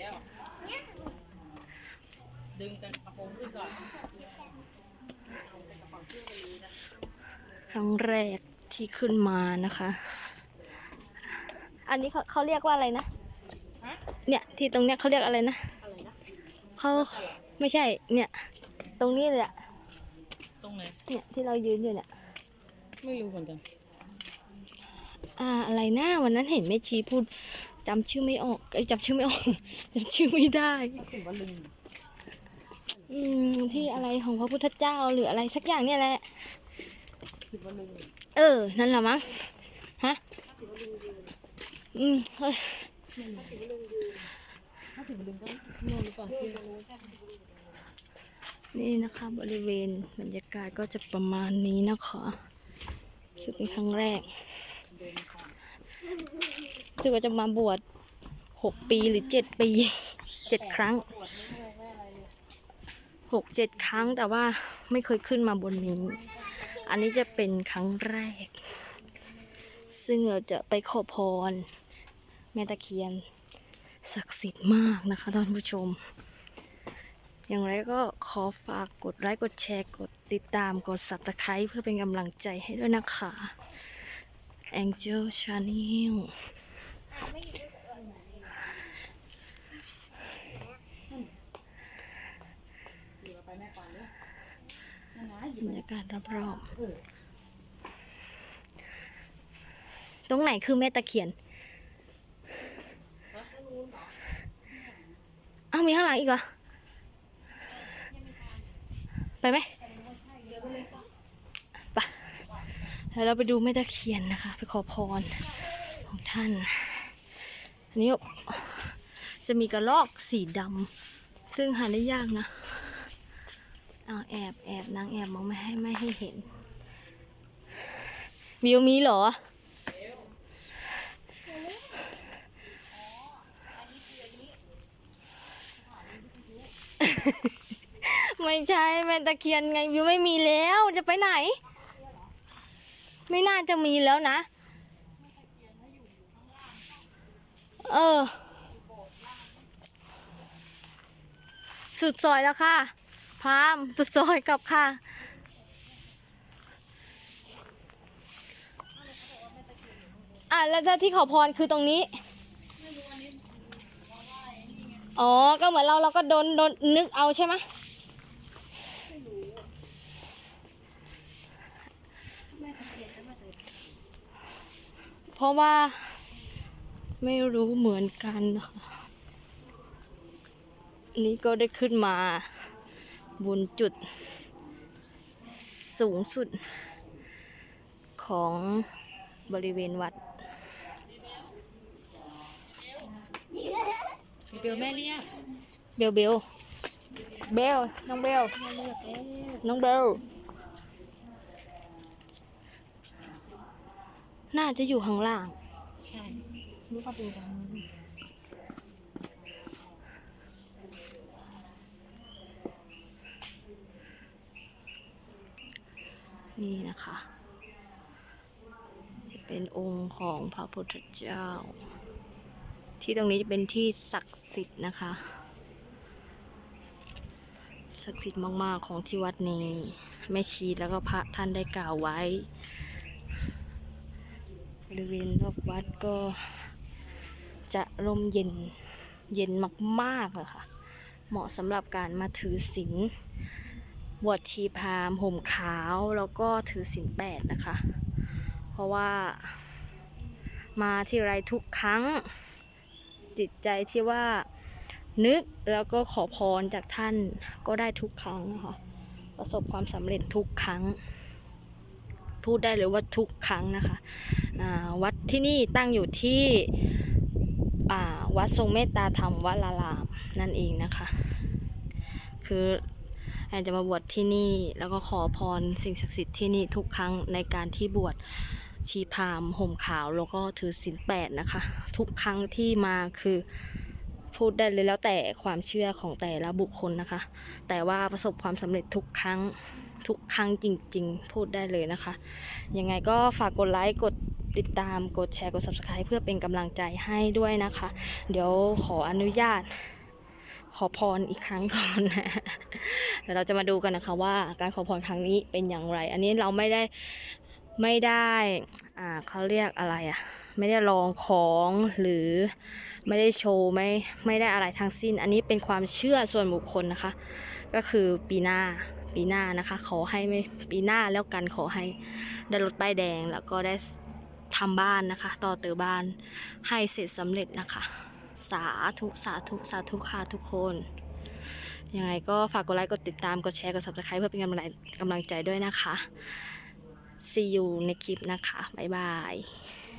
แล้วดึงกันกระโปรงขึ้นก่อนครั้งแรกที่ขึ้นมานะคะ อันนี้เขาเขาเรียกว่าอะไรนะฮะเนี่ยที่ตรงเนี้ยเขาเรียกอะไรนะอะไรนะเขาไม่ใช่ เนี่ย ตรงนี้เลยอะตรงไหน เนี่ยที่เรายืนอยู่เนี่ย ไม่รู้เหมือนกัน อ่าอะไรนะวันนั้นเห็นแม่ชีพูด จำชื่อไม่ออกไอ้จำชื่อไม่ออกจำชื่อไม่ได้ อืมที่อะไรของพระพุทธเจ้าหรืออะไรสักอย่างเนี่ยแหละ เออ นั่นแหละมั้ง ฮะ อืมเฮ้ยนี่นี่นะคะบริเวณบรรยากาศก็จะประมาณนี้นะคะคือเป็นครั้งแรก ซึ่งก็จะมาบวชหกปีหรือเจ็ดปีเจ็ดครั้งหกเจ็ดครั้งแต่ว่าไม่เคยขึ้นมาบนนี้ อันนี้จะเป็นครั้งแรก ซึ่งเราจะไปขอพร แม่ตะเคียน ศักดิ์สิทธิ์มากนะคะท่านผู้ชม อย่างไรก็ขอฝากกดไลค์กดแชร์กดติดตามกด subscribe เพื่อเป็นกำลังใจให้ด้วยนะคะ Angel Channel บรรยากาศรอบๆ ตรงไหนคือแม่ตะเคียน อ้าวมีข้างหลังอีกเหรอ ไปไหมไปแล้วเราไปดูแม่ตะเคียนนะคะ ไปขอพรของท่าน อันนี้จะมีกระลอกสีดำซึ่งหาได้ยากนะ เอาแอบแอบนางแอบมองไม่ให้ไม่ให้เห็น วิวมีเหรอไม่ใช่แม่ตะเคียนไงวิวไม่มีแล้วจะไปไหน ไม่น่าจะมีแล้วนะ เออ สุดซอยแล้วค่ะ พรามสุดซอยกลับค่ะ อะ แล้วที่ขอพรคือตรงนี้ อ๋อ ก็เหมือนเราเราก็โดนโดนนึกเอาใช่ไหมเพราะว่าไม่รู้เหมือนกันนะคะอันนี้ก็ได้ขึ้นมา บนจุดสูงสุดของบริเวณวัดเบลแม่เรียกเบลเบลเบลน้องเบลน้องเบลน่าจะอยู่ข้างล่าง ใช่รู้เขาดูกัน นี่นะคะ จะเป็นองค์ของพระพุทธเจ้า ที่ตรงนี้จะเป็นที่ศักดิ์สิทธิ์นะคะ ศักดิ์สิทธิ์มากๆของที่วัดนี้แม่ชีแล้วก็พระท่านได้กล่าวไว้ บริเวณรอบวัดก็จะร่มเย็นเย็นมากๆเลยค่ะ เหมาะสำหรับการมาถือศีล บวชชีพราหมณ์ห่มขาวแล้วก็ถือศีลแปดนะคะ เพราะว่า มาที่ไรทุกครั้ง จิตใจที่ว่านึกแล้วก็ขอพรจากท่านก็ได้ทุกครั้งนะคะประสบความสำเร็จทุกครั้ง พูดได้เลยว่าทุกครั้งนะคะวัดที่นี่ตั้งอยู่ที่วัดทรงเมตตาธรรมวัดลารามนั่นเองนะคะ คือ แอนจะมาบวชที่นี่แล้วก็ขอพรสิ่งศักดิ์สิทธิ์ที่นี่ทุกครั้งในการที่บวชชีพามห่มขาวแล้วก็ถือศีลแปดนะคะ ทุกครั้งที่มาคือพูดได้เลยแล้วแต่ความเชื่อของแต่ละบุคคลนะคะ แต่ว่าประสบความสำเร็จทุกครั้งทุกครั้งจริง ๆ พูดได้เลยนะคะ ยังไงก็ฝากกดไลค์กดติดตามกดแชร์กด subscribe เพื่อเป็นกำลังใจให้ด้วยนะคะ เดี๋ยวขออนุญาต ขอพรอีกครั้งก่อนนะเดี๋ยวเราจะมาดูกันนะคะว่าการขอพรครั้งนี้เป็นอย่างไร อันนี้เราไม่ได้ไม่ได้อ่าเขาเรียกอะไรอะไม่ได้ลองของหรือไม่ได้โชว์ไม่ไม่ได้อะไรทั้งสิ้น อันนี้เป็นความเชื่อส่วนบุคคลนะคะ ก็คือปีหน้าปีหน้านะคะ ขอให้ไม่ปีหน้าแล้วกันขอให้ได้รถป้ายแดงแล้วก็ได้ทำบ้านนะคะ ต่อเติมบ้านให้เสร็จสำเร็จนะคะ สาธุสาธุสาธุค่ะทุกคน ยังไงก็ฝากกดไลค์กดติดตามกดแชร์กด subscribe เพื่อเป็นกำลังกำลังใจด้วยนะคะ see you ในคลิปนะคะ บ๊ายบาย